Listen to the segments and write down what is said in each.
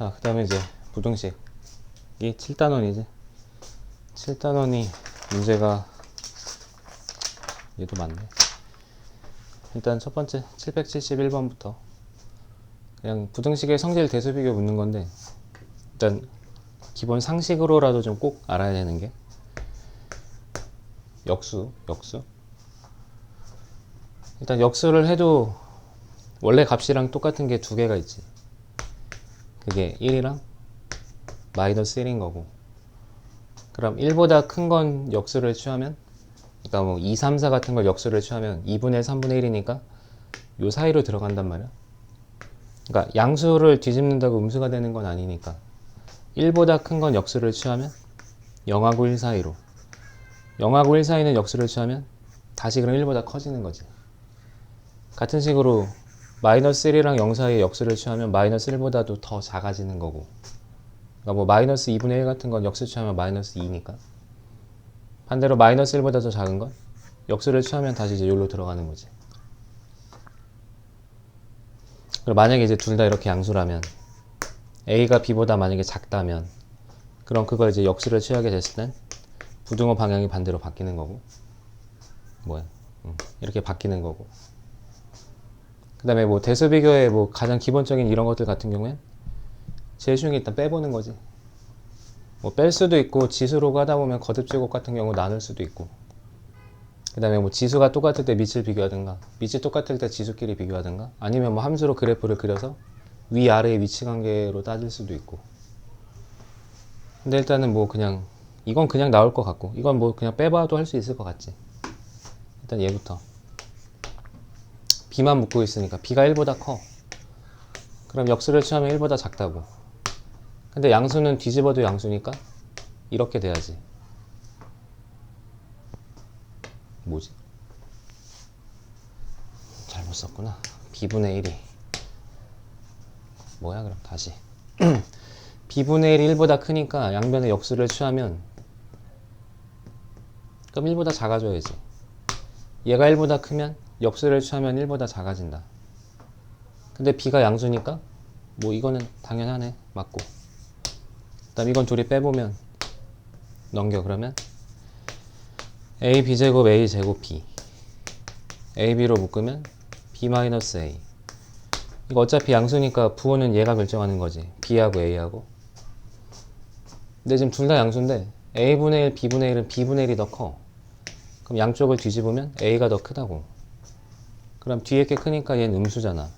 자, 그 다음에 이제 부등식. 이 7단원이지. 7단원이 문제가 얘도 맞네. 일단 첫 번째 771번부터 그냥 부등식의 성질 대수 비교 묻는 건데 일단 기본 상식으로라도 좀 꼭 알아야 되는 게 역수, 역수. 일단 역수를 해도 원래 값이랑 똑같은 게 두 개가 있지. 그게 1이랑 마이너스 1인 거고. 그럼 1보다 큰 건 역수를 취하면 그러니까 뭐 2, 3, 4 같은 걸 역수를 취하면 2분의 3분의 1이니까 요 사이로 들어간단 말이야. 그러니까 양수를 뒤집는다고 음수가 되는 건 아니니까 1보다 큰 건 역수를 취하면 0하고 1 사이로 0하고 1 사이는 역수를 취하면 다시 그럼 1보다 커지는 거지. 같은 식으로 마이너스 1이랑 0 사이의 역수를 취하면 마이너스 1보다도 더 작아지는 거고. 그러니까 뭐 마이너스 2분의 1 같은 건 역수 취하면 마이너스 2니까. 반대로 마이너스 1보다 더 작은 건 역수를 취하면 다시 이제 여기로 들어가는 거지. 그리고 만약에 이제 둘 다 이렇게 양수라면 A가 B보다 만약에 작다면 그럼 그걸 이제 역수를 취하게 됐을 땐 부등호 방향이 반대로 바뀌는 거고. 뭐야? 음, 이렇게 바뀌는 거고 그 다음에 뭐 대수 비교의 뭐 가장 기본적인 이런 것들 같은 경우엔 제일 쉬운 게 일단 빼보는 거지. 뭐 뺄 수도 있고 지수로 하다 보면 거듭 제곱 같은 경우 나눌 수도 있고. 그 다음에 뭐 지수가 똑같을 때 밑을 비교하든가 밑이 똑같을 때 지수끼리 비교하든가 아니면 뭐 함수로 그래프를 그려서 위 아래의 위치 관계로 따질 수도 있고. 근데 일단은 뭐 그냥 이건 그냥 나올 것 같고 이건 뭐 그냥 빼봐도 할 수 있을 것 같지. 일단 얘부터 b만 묻고 있으니까 b가 1보다 커. 그럼 역수를 취하면 1보다 작다고. 근데 양수는 뒤집어도 양수니까 이렇게 돼야지. 뭐지? 잘못 썼구나. b분의 1이. 뭐야 그럼? 다시. b분의 1이 1보다 크니까 양변의 역수를 취하면 그럼 1보다 작아져야지. 얘가 1보다 크면 역수를 취하면 1보다 작아진다. 근데 b가 양수니까 뭐 이거는 당연하네. 맞고. 그 다음 이건 둘이 빼보면 넘겨. 그러면 a b제곱 a 제곱 b. A b로 묶으면 b 마이너스 a. 이거 어차피 양수니까 부호는 얘가 결정하는 거지. B하고 a하고. 근데 지금 둘 다 양수인데 a분의 1 b분의 1은 b분의 1이 더 커. 그럼 양쪽을 뒤집으면 a가 더 크다고 그럼 뒤에 게 크니까 얘는 음수잖아.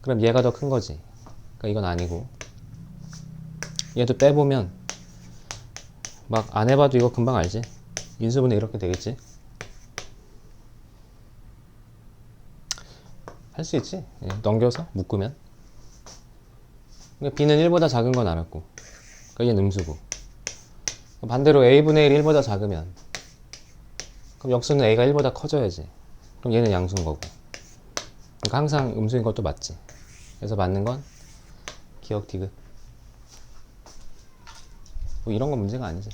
그럼 얘가 더 큰 거지. 그러니까 이건 아니고. 얘도 빼보면 막 안 해봐도 이거 금방 알지? 인수분해 이렇게 되겠지? 할 수 있지? 예, 넘겨서 묶으면. 그러니까 b는 1보다 작은 건 알았고. 그러니까 얘는 음수고. 반대로 a분의 1이 1보다 작으면. 그럼 역수는 a가 1보다 커져야지 그럼 얘는 양수인 거고. 그러니까 항상 음수인 것도 맞지. 그래서 맞는 건 기억 디귿. 뭐 이런 건 문제가 아니지